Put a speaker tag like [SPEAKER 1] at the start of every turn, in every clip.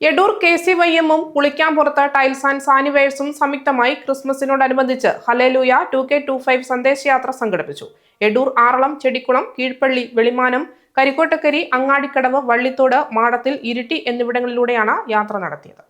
[SPEAKER 1] Edoor K C Y എമ്മും tiles and സാനിവേഴ്സും സംയുക്തമായി ക്രിസ്മസിനോടനുബന്ധിച്ച് hallelujah two K two five സന്ദേശയാത്ര സംഘടിപ്പിച്ചു. എടൂർ ആറളം ചെടിക്കുളം കീഴ്പ്പള്ളി വെളിമാനം കരിക്കോട്ടക്കരി അങ്ങാടിക്കടവ് വള്ളിത്തോട് മാടത്തിൽ ഇരിട്ടി എന്നിവിടങ്ങളിലൂടെയാണ് യാത്ര നടത്തിയത്.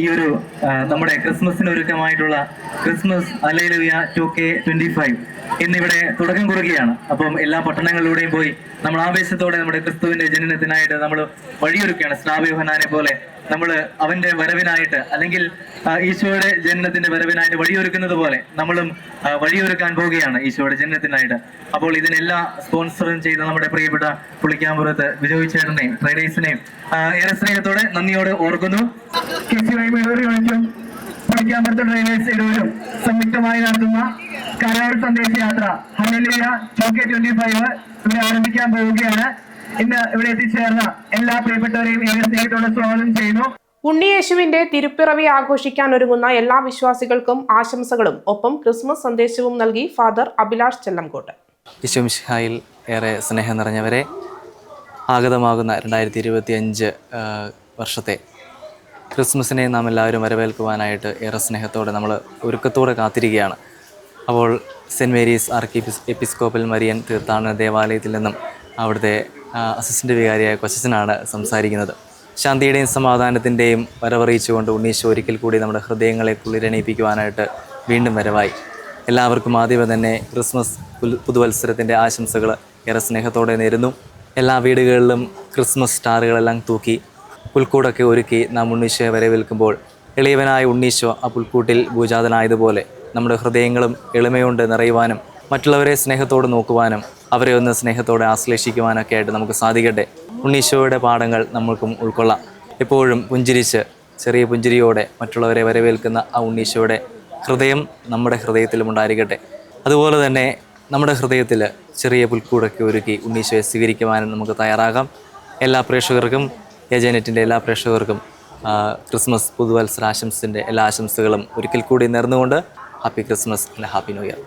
[SPEAKER 2] ഈ ഒരു നമ്മുടെ ക്രിസ്മസിന് ഒരുക്കമായിട്ടുള്ള Christmas alleluia two K twenty five എന്നിവിടെ തുടക്കം കുറുകയാണ് അപ്പം എല്ലാ പട്ടണങ്ങളിലൂടെയും പോയി നമ്മൾ ആവേശത്തോടെ നമ്മുടെ ക്രിസ്തുവിന്റെ ജനനത്തിനായിട്ട് നമ്മൾ വഴിയൊരുക്കുകയാണ്. സ്നാപയോഹനാനെ പോലെ നമ്മൾ അവന്റെ വരവിനായിട്ട് അല്ലെങ്കിൽ ഈശോയുടെ ജനനത്തിന്റെ വരവിനായിട്ട് വഴിയൊരുക്കുന്നത് പോലെ നമ്മളും വഴിയൊരുക്കാൻ പോവുകയാണ് ഈശോയുടെ ജനനത്തിനായിട്ട്. അപ്പോൾ ഇതിനെല്ലാം സ്പോൺസറും ചെയ്ത നമ്മുടെ പ്രിയപ്പെട്ട പുളിക്കാമ്പുറത്ത് വിജയ് ചേട്ടനെയും ട്രേഡേഴ്സിനെയും ഏറെ സ്നേഹത്തോടെ നന്ദിയോടെ ഓർക്കുന്നു. കെ സി വൈ മേളൂർ യൂണിറ്റും പുളിക്കാമ്പുറത്ത് ഇടവരും സംയുക്തമായി നടത്തുന്ന കരാർ സന്ദേശ യാത്ര. ഹനലിയ ടു കെ ട്വന്റി ഫൈവ് ഇവിടെ ആരംഭിക്കാൻ പോവുകയാണ്. ഇന്ന് ഇവിടെ എത്തിച്ചേർന്ന എല്ലാ പ്രിയപ്പെട്ടവരെയും ഏറെ സ്നേഹത്തോടെ സ്വാഗതം ചെയ്യുന്നു.
[SPEAKER 1] ഉണ്ണിയേശുവിന്റെ തിരുപ്പിറവി ആഘോഷിക്കാൻ ഒരുങ്ങുന്ന എല്ലാ വിശ്വാസികൾക്കും ആശംസകളും. ഒപ്പം ക്രിസ്മസ് സന്ദേശവും നൽകി ഫാദർ അഭിലാഷ് ചെല്ലംകോട്ട്.
[SPEAKER 3] ഈശോമിഷിഹായിൽ ഏറെ സ്നേഹം നിറഞ്ഞവരെ ആഗതമാകുന്ന രണ്ടായിരത്തി ഇരുപത്തി അഞ്ച് വർഷത്തെ ക്രിസ്മസിനെ നാം എല്ലാവരും വരവേൽക്കുവാനായിട്ട് ഏറെ സ്നേഹത്തോടെ നമ്മൾ ഒരുക്കത്തോടെ കാത്തിരിക്കുകയാണ്. അപ്പോൾ saint Mary's archiepiscopal Marian തീർത്ഥാടന ദേവാലയത്തിൽ നിന്നും അവിടുത്തെ അസിസ്റ്റന്റ് വികാരിയായ കൊച്ചനാണ് സംസാരിക്കുന്നത്. ശാന്തിയുടെയും സമാധാനത്തിന്റെയും വരവറിയിച്ചുകൊണ്ട് ഉണ്ണീശോ ഒരിക്കൽ കൂടി നമ്മുടെ ഹൃദയങ്ങളെ കുളിരണയിപ്പിക്കുവാനായിട്ട് വീണ്ടും വരവായി. എല്ലാവർക്കും ആദ്യമേ തന്നെ ക്രിസ്മസ് പുതുവത്സരത്തിന്റെ ആശംസകൾ ഏറെ സ്നേഹത്തോടെ നേരുന്നു. എല്ലാ വീടുകളിലും ക്രിസ്മസ് സ്റ്റാറുകളെല്ലാം തൂക്കി പുൽക്കൂടൊക്കെ ഒരുക്കി നാം ഉണ്ണീശോയെ വരവേൽക്കുമ്പോൾ എളിയവനായ ഉണ്ണീശോ ആ പുൽക്കൂട്ടിൽ ഭൂജാതനായതുപോലെ നമ്മുടെ ഹൃദയങ്ങളും എളിമയുണ്ട് നിറയുവാനും മറ്റുള്ളവരെ സ്നേഹത്തോട് നോക്കുവാനും അവരെ ഒന്ന് സ്നേഹത്തോടെ ആശ്ലേഷിക്കുവാനൊക്കെ ആയിട്ട് നമുക്ക് സാധിക്കട്ടെ. ഉണ്ണീശോയുടെ പാഠങ്ങൾ നമ്മൾക്കും ഉൾക്കൊള്ളാം. എപ്പോഴും പുഞ്ചിരിച്ച് ചെറിയ പുഞ്ചിരിയോടെ മറ്റുള്ളവരെ വരവേൽക്കുന്ന ആ ഉണ്ണീശോയുടെ ഹൃദയം നമ്മുടെ ഹൃദയത്തിലും ഉണ്ടായിരിക്കട്ടെ. അതുപോലെ തന്നെ നമ്മുടെ ഹൃദയത്തിൽ ചെറിയ പുൽക്കൂടൊക്കെ ഒരുക്കി ഉണ്ണീശോയെ സ്വീകരിക്കുവാനും നമുക്ക് തയ്യാറാകാം. എല്ലാ പ്രേക്ഷകർക്കും ഏജനറ്റിന്റെ എല്ലാ പ്രേക്ഷകർക്കും ക്രിസ്മസ് ക്രിസ്മസ് പുതുവത്സരാശംസിന്റെ എല്ലാ ആശംസകളും ഒരിക്കൽ കൂടി നേർന്നുകൊണ്ട് happy Christmas and happy new year.